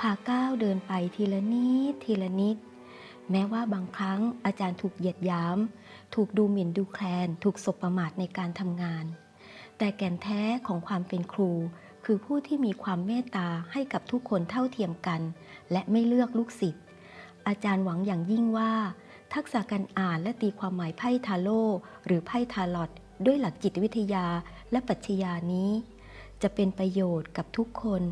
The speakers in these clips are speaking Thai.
พาก้าวเดินไปทีละนิดทีละนิด แม้ว่าบางครั้งอาจารย์ถูกเหยียดหยาม ถูกดูหมิ่นดูแคลน ถูกสบประมาทในการทำงาน แต่แก่นแท้ของความเป็นครู คือผู้ที่มีความเมตตาให้กับทุกคนเท่าเทียมกัน และไม่เลือกลูกศิษย์ อาจารย์หวังอย่างยิ่งว่า ทักษะการอ่านและตีความหมายไพ่ทาโร่หรือไพ่ทาลอตด้วยหลักจิตวิทยาและปรัชญานี้ จะเป็นประโยชน์กับทุกคน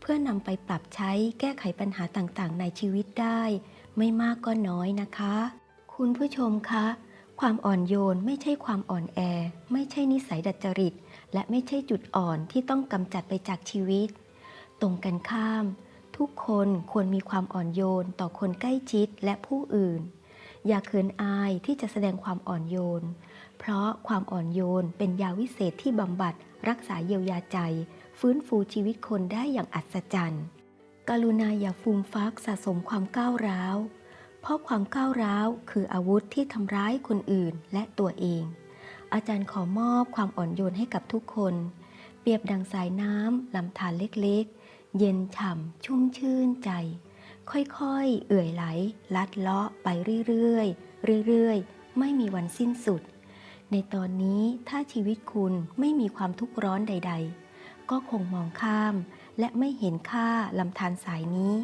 เพื่อนำไปปรับใช้แก้ไขปัญหาต่างๆ ในชีวิตได้ ไม่มากก็น้อยนะคะ คุณผู้ชมคะ ความอ่อนโยนไม่ใช่ความอ่อนแอ ไม่ใช่นิสัยดัดจริต และไม่ใช่จุดอ่อนที่ต้องกำจัดไปจากชีวิต ตรงกันข้าม ทุกคนควรมีความอ่อนโยนต่อคนใกล้ชิดและผู้อื่น อย่าเขินอายที่จะแสดงความอ่อนโยน เพราะความอ่อนโยนเป็นยาวิเศษที่บำบัดรักษาเยียวยาใจ ฟื้นฟูชีวิตคนได้อย่างอัศจรรย์ กรุณาอย่าฟูมฟักสะสมความก้าวร้าว เพราะความก้าวร้าวคืออาวุธที่ทำร้ายคนอื่นและตัวเอง อาจารย์ขอมอบความอ่อนโยนให้กับทุกคน เปรียบดังสายน้ำลำธารเล็กๆ เย็นฉ่ำชุ่มชื่นใจ ค่อยๆ เอื่อยไหล ลัดเลาะไปเรื่อยๆ เรื่อยๆ ไม่มีวันสิ้นสุดในตอนนี้ถ้าชีวิตคุณไม่มีความทุกข์ร้อนใด ๆ ก็คงมองข้าม และไม่เห็นค่าลำธารสายนี้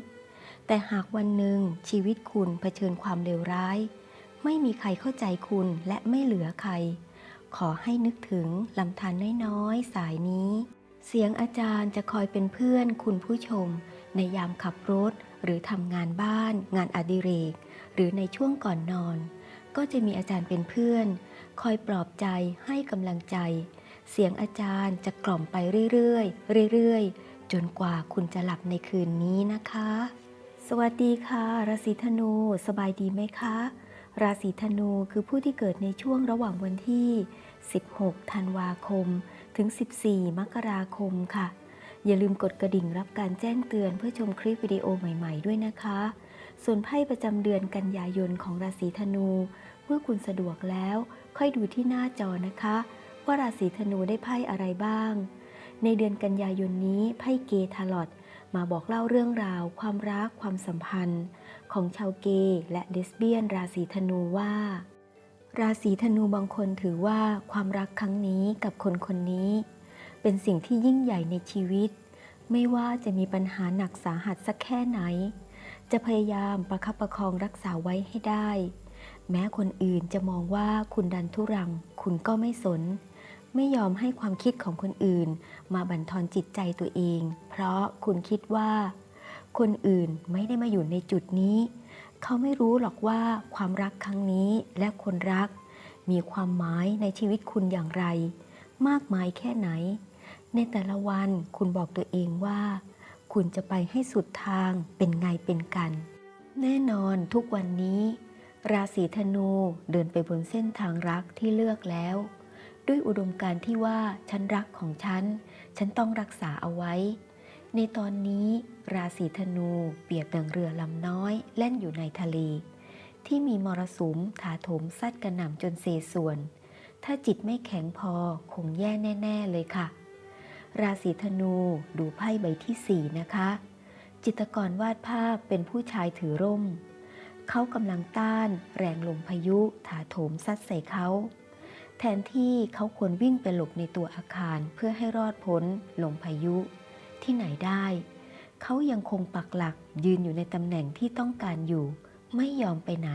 แต่หากวันหนึ่งชีวิตคุณเผชิญความเลวร้าย ไม่มีใครเข้าใจคุณและไม่เหลือใคร ขอให้นึกถึงลำธารน้อยๆ สายนี้ เสียงอาจารย์จะคอยเป็นเพื่อนคุณผู้ชม ในยามขับรถ หรือทำงานบ้าน งานอดิเรก หรือในช่วงก่อนนอน ก็จะมีอาจารย์เป็นเพื่อน คอยปลอบใจให้กำลังใจ เสียงอาจารย์จะกล่อมไปเรื่อยๆ เรื่อยๆ จนกว่าคุณจะหลับในคืนนี้นะคะ สวัสดีค่ะ ราศีธนู สบายดีไหมคะ ราศีธนูคือผู้ที่เกิดในช่วงระหว่างวันที่ 16 ธันวาคม ถึง 14 มกราคมค่ะ อย่าลืมกดกระดิ่งรับการแจ้งเตือนเพื่อชมคลิปวิดีโอใหม่ ๆ ด้วยนะคะ ส่วนไพ่ประจำเดือนกันยายนของราศีธนู เมื่อคุณสะดวกแล้ว ค่อยดูที่หน้าจอนะคะ ว่าราศีธนูได้ไพ่อะไรบ้าง ในเดือนกันยายนนี้ไพ่เกทาลอตมาบอกเล่าเรื่องราว ความรักความสัมพันธ์ ของชาวเกย์และเลสเบี้ยน ราศีธนูว่า ราศีธนูบางคนถือว่าความรักครั้งนี้กับคนคนนี้ เป็นสิ่งที่ยิ่งใหญ่ในชีวิต ไม่ว่าจะมีปัญหาหนักสาหัสสักแค่ไหน จะพยายามประคับประคองรักษาไว้ให้ได้ แม้คนอื่นจะมองว่าคุณดันทุรัง คุณก็ไม่สน ไม่ยอมให้ความคิดของคนอื่น มาบั่นทอนจิตใจตัวเอง เพราะคุณคิดว่า คนอื่นไม่ได้มาอยู่ในจุดนี้ เขาไม่รู้หรอกว่าความรักครั้งนี้และคนรัก มีความหมายในชีวิตคุณอย่างไร มากมายแค่ไหน ในแต่ละวันคุณบอกตัวเองว่า คุณจะไปให้สุดทางเป็นไงเป็นกัน แน่นอนทุกวันนี้ ราศีธนูเดินไปบนเส้นทางรักที่เลือกแล้ว ด้วยอุดมการณ์ที่ว่าฉันรักของฉัน ฉันต้องรักษาเอาไว้ ในตอนนี้ราศีธนูเปียบดังเรือลำน้อยแล่นอยู่ในทะเล ที่มีมรสุมถาโถมซัดกระหน่ำจนเซส่วน ถ้าจิตไม่แข็งพอคงแย่แน่ ๆ เลยค่ะ ราศีธนูดูไพ่ใบที่4นะคะ จิตรกรวาดภาพเป็นผู้ชายถือร่ม เขากำลังต้าน แรงลมพายุถาโถมซัดใส่เขา แทนที่เขาควรวิ่งไปหลบในตัวอาคารเพื่อให้รอดพ้นลมพายุ ที่ไหนได้ เขายังคงปักหลักยืนอยู่ในตำแหน่งที่ต้องการอยู่ ไม่ยอมไปไหน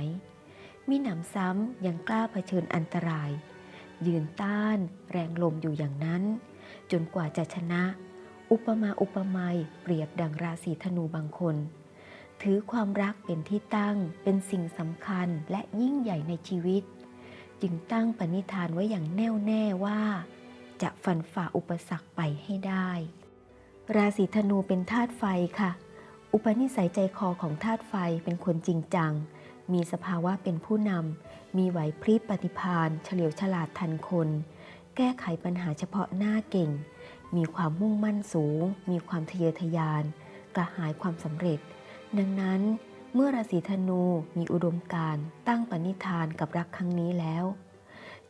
มีหนำซ้ำยังกล้าเผชิญอันตราย ยืนต้าน แรงลมอยู่อย่างนั้น จนกว่าจะชนะ อุปมาอุปไมยเปรียบดังราศีธนูบางคน ถือความรักเป็นที่ตั้งเป็นสิ่งสำคัญและยิ่งใหญ่ในชีวิต จึงตั้งปณิธานไว้อย่างแน่วแน่ว่า จะฟันฝ่าอุปสรรคไปให้ได้ ราศีธนูเป็นธาตุไฟค่ะ อุปนิสัยใจคอของธาตุไฟเป็นคนจริงจัง มีสภาวะเป็นผู้นำ มีไหวพริบปฏิภาณเฉลียวฉลาดทันคน แก้ไขปัญหาเฉพาะหน้าเก่ง มีความมุ่งมั่นสูง มีความทะเยอทะยาน กระหายความสำเร็จ ดังนั้น เมื่อราศีธนูมีอุดมการตั้งปณิธานกับรักครั้งนี้แล้ว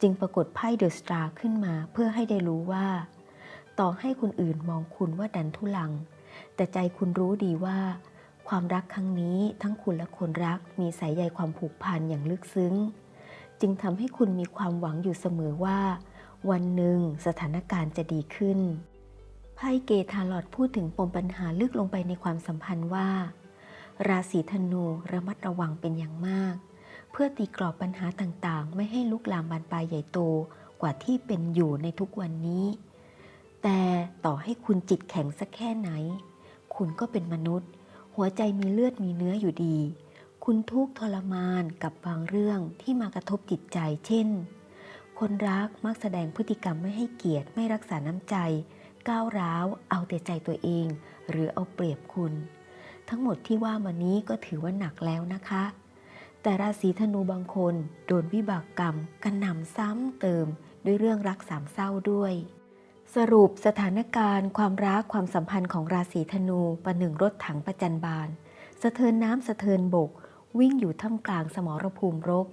จึงปรากฏไพ่เดอะสตาร์ขึ้นมาเพื่อให้ได้รู้ว่า ต่อให้คนอื่นมองคุณว่าดันทุลัง แต่ใจคุณรู้ดีว่า ความรักครั้งนี้ทั้งคุณและคนรักมีสายใยความผูกพันอย่างลึกซึ้ง จึงทำให้คุณมีความหวังอยู่เสมอว่า วันหนึ่งสถานการณ์จะดีขึ้นไพ่เกทาลอดพูดถึงปมปัญหาลึกลงไปในความสัมพันธ์ว่า ราศีธนูระมัดระวังเป็นอย่างมาก เพื่อตีกรอบปัญหาต่างๆ ไม่ให้ลุกลามบานปลายใหญ่โตกว่าที่เป็นอยู่ในทุกวันนี้ แต่ต่อให้คุณจิตแข็งสักแค่ไหน คุณก็เป็นมนุษย์ หัวใจมีเลือดมีเนื้ออยู่ดี คุณทุกข์ทรมานกับบางเรื่องที่มากระทบจิตใจ เช่น คนรักมักแสดงพฤติกรรมไม่ให้เกียรติไม่รักษาน้ำใจ ก้าวร้าว เอาแต่ใจตัวเอง หรือเอาเปรียบคุณ ทั้งหมดที่ว่ามานี้ก็ถือว่าหนักแล้วนะคะ แต่ราศีธนูบางคนโดนวิบากกรรมกระหน่ำซ้ำเติมด้วยเรื่องรักสามเศร้าด้วย สรุปสถานการณ์ ความรักความสัมพันธ์ของราศีธนูประหนึ่งรถถังประจันบานสะเทินน้ำสะเทินบก วิ่งอยู่ท่ามกลางสมรภูมิรบ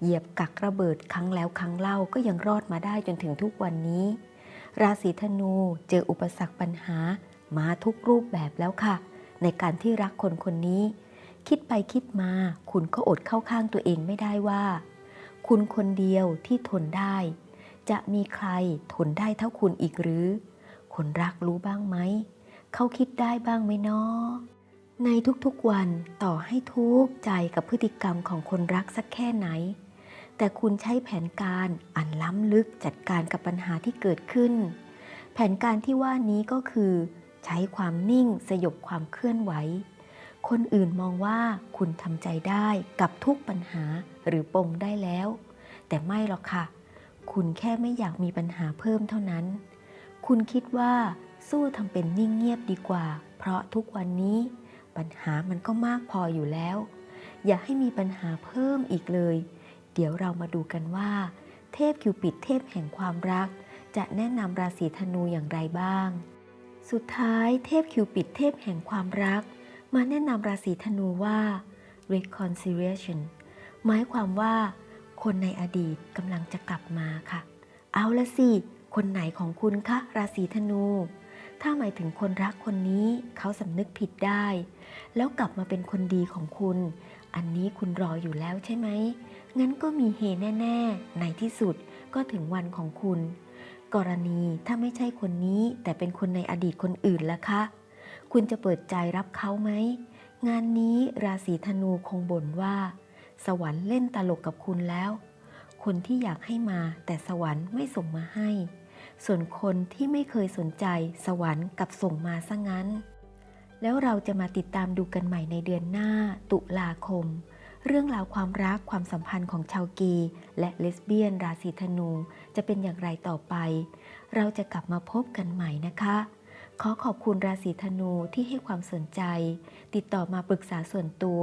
เหยียบกักระเบิดครั้งแล้วครั้งเล่าก็ยังรอดมาได้จนถึงทุกวันนี้ ราศีธนูเจออุปสรรคปัญหามาทุกรูปแบบแล้วค่ะ ในการที่รักคนคนนี้ คิดไปคิดมา คุณก็อดเข้าข้างตัวเองไม่ได้ว่า คุณคนเดียวที่ทนได้ จะมีใครทนได้เท่าคุณอีกหรือ คนรักรู้บ้างไหม เขาคิดได้บ้างไหมนาะในทุกๆวันต่อให้ทุกข์ใจกับพฤติกรรมของคนรักสักแค่ไหน แต่คุณใช้แผนการอันล้ำลึกจัดการกับปัญหาที่เกิดขึ้น แผนการที่ว่านี้ก็คือ ช้ความนิ่งสยบความเคลื่อนไหว คนอื่นมองว่าคุณทำใจได้กับทุกปัญหาหรือปมได้แล้ว แต่ไม่หรอกค่ะ คุณแค่ไม่อยากมีปัญหาเพิ่มเท่านั้น คุณคิดว่าสู้ทำเป็นนิ่งเงียบดีกว่า เพราะทุกวันนี้ปัญหามันก็มากพออยู่แล้ว อย่าให้มีปัญหาเพิ่มอีกเลย เดี๋ยวเรามาดูกันว่า เทพคิวปิดเทพแห่งความรัก จะแนะนำราศีธนูอย่างไรบ้าง สุดท้ายเทพคิวปิดเทพแห่งความรัก มาแนะนำราศีธนูว่า reconciliation หมายความว่า คนในอดีตกำลังจะกลับมาค่ะ เอาละสิ คนไหนของคุณคะราศีธนู ถ้าหมายถึงคนรักคนนี้เขาสำนึกผิดได้ แล้วกลับมาเป็นคนดีของคุณ อันนี้คุณรออยู่แล้วใช่ไหมงั้นก็มีเฮแน่ ๆ ในที่สุดก็ถึงวันของคุณ กรณีถ้าไม่ใช่คนนี้แต่เป็นคนในอดีตคนอื่นล่ะคะ คุณจะเปิดใจรับเขาไหม งานนี้ราศีธนูคงบ่นว่า สวรรค์เล่นตลกกับคุณแล้ว คนที่อยากให้มาแต่สวรรค์ไม่ส่งมาให้ ส่วนคนที่ไม่เคยสนใจสวรรค์กับส่งมาซะงั้น แล้วเราจะมาติดตามดูกันใหม่ในเดือนหน้าตุลาคม เรื่องราวความรักความสัมพันธ์ของชาวเกย์และเลสเบี้ยนราศีธนูจะเป็นอย่างไรต่อไป เราจะกลับมาพบกันใหม่นะคะ ขอขอบคุณราศีธนูที่ให้ความสนใจ ติดต่อมาปรึกษาส่วนตัว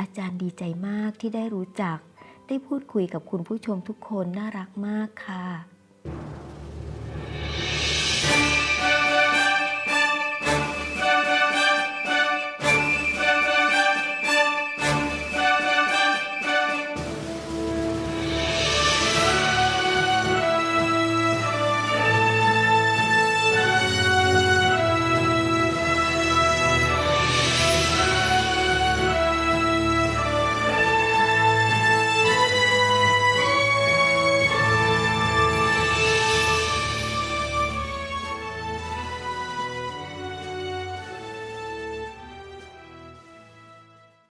อาจารย์ดีใจมากที่ได้รู้จัก ได้พูดคุยกับคุณผู้ชมทุกคนน่ารักมากค่ะ